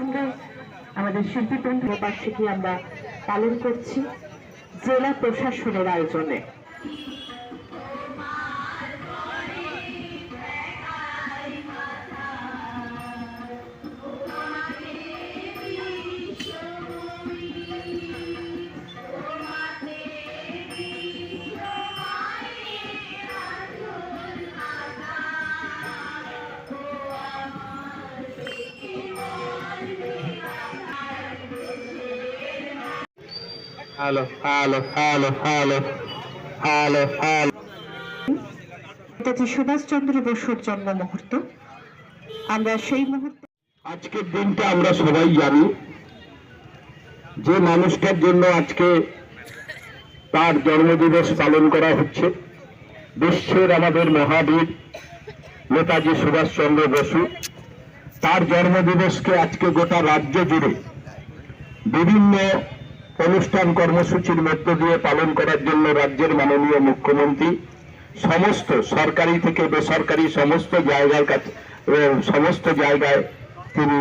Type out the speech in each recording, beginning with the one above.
আমরা আমাদের শিল্পী বন্ধু বার্ষিকী আমরা পালন করছি জেলা প্রশাসনের আয়োজনে। Hello hello hello hello hello hello Netaji Subhash Chandra বসুর জন্ম মুহূর্ত আমরা সেই মুহূর্তে আজকের দিনটা আমরা সবাই জানি। যে মানুষটার জন্য আজকে তার জন্মদিবস পালন করা হচ্ছে বিশ্বের আমাদের মহাবীর নেতাজি সুভাষচন্দ্র বসু। তার জন্মদিবসকে আজকে গোটা রাজ্য জুড়ে বিভিন্ন অনুষ্ঠান কর্মসূচির মধ্য দিয়ে পালন করার জন্য রাজ্যের মাননীয় মুখ্যমন্ত্রী সমস্ত সরকারি থেকে বেসরকারি সমস্ত জায়গার কাছে সমস্ত জায়গায় তিনি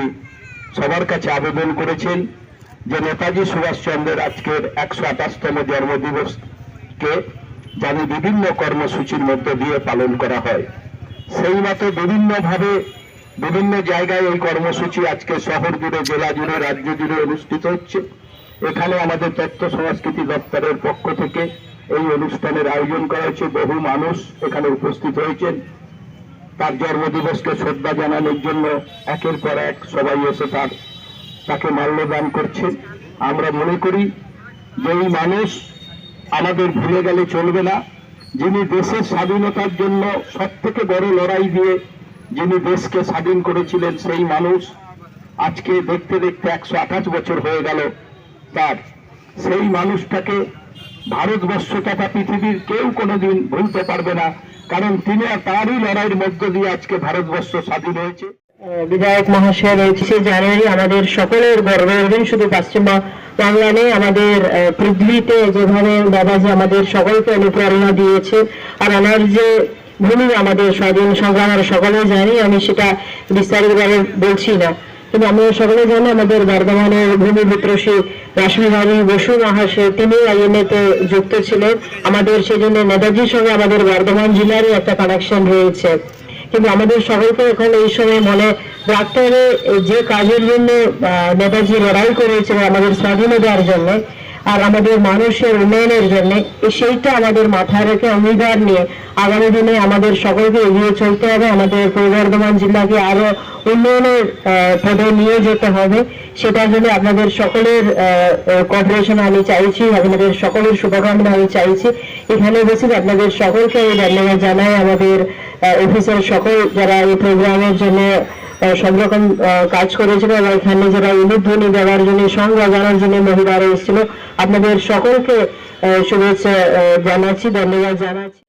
সবার কাছে আবেদন করেছেন যে নেতাজি সুভাষচন্দ্রের আজকের একশো আঠাশতম জন্মদিবসকে জানি বিভিন্ন কর্মসূচির মধ্য দিয়ে পালন করা হয়। সেই মতো বিভিন্নভাবে বিভিন্ন জায়গায় এই কর্মসূচি আজকে শহর জুড়ে, জেলা জুড়ে, রাজ্য জুড়ে অনুষ্ঠিত হচ্ছে। এখানে আমাদের তথ্য সংস্কৃতি দপ্তরের পক্ষ থেকে এই অনুষ্ঠানের আয়োজন করা হয়েছে। বহু মানুষ এখানে উপস্থিত হয়েছেন। তার জন্মদিবসকে শ্রদ্ধা জানানোর জন্য একের পর এক সবাই এসে তার, তাকে মাল্যদান করছে। আমরা মনে করি যে এই মানুষ আমাদের ভুলে গেলে চলবে না। যিনি দেশের স্বাধীনতার জন্য সব থেকে বড় লড়াই দিয়ে যিনি দেশকে স্বাধীন করেছিলেন সেই মানুষ আজকে দেখতে দেখতে একশো আঠাশ বছর হয়ে গেল। তার সেই মানুষটাকে ভারতবর্ষ তথা পৃথিবীর কেউ কোনোদিন ভুলতে পারবে না, কারণ তিনি তারই লড়াইয়ের মধ্য দিয়ে আজকে ভারতবর্ষ স্বাধীন হয়েছে। বিধায়ক মহাশয়ের পঁচিশে জানুয়ারি আমাদের সকলের গর্বের দিন শুধু পশ্চিম বাংলা নেই আমাদের পৃথিবীতে যেভাবে দাদাজি আমাদের সকলকে অনুপ্রেরণা দিয়েছে, আর আমার যে ভূমি আমাদের স্বাধীন সংগ্রাম আমরা সকলে জানি, আমি সেটা বিস্তারিতভাবে বলছি না। কিন্তু আমরা সকলে জানি আমাদের বর্ধমানের ভূমিপুত্র শ্রী রাসমীহারি বসু মহাশয়, তিনি আইএনএতে যুক্ত ছিলেন। আমাদের সেজন্য নেতাজির সঙ্গে আমাদের বর্ধমান জেলারই একটা কানেকশন রয়েছে। কিন্তু আমাদের সকলকে এখন এই সময় মনে রাখতে হবে, যে কাজের জন্য নেতাজি লড়াই করেছিলেন আমাদের স্বাধীনতার জন্য আর আমাদের মানুষের উন্নয়নের জন্য সেইটা আমাদের মাথায় রেখে অঙ্গীকার নিয়ে আগামী দিনে আমাদের সকলকে এগিয়ে চলতে হবে। আমাদের পূর্ব বর্ধমান জেলাকে আরও উন্নয়নের পদে নিয়ে যেতে হবে। সেটার জন্য আপনাদের সকলের কোঅপারেশন আমি চাইছি, আপনাদের সকলের শুভকামনা আমি চাইছি। এখানে বসে আপনাদের সকলকে ধন্যবাদ জানাই। আমাদের অফিসের সকল যারা এই প্রোগ্রামের জন্য সব রকম কাজ করেছিল এবং এখানে যারা উলুধ্বনি দেওয়ার জন্য সংজ্ঞা জানার জন্য মহিলারা এসেছিল। আপনাদের সকলকে শুভেচ্ছা জানাচ্ছি, ধন্যবাদ জানাচ্ছি।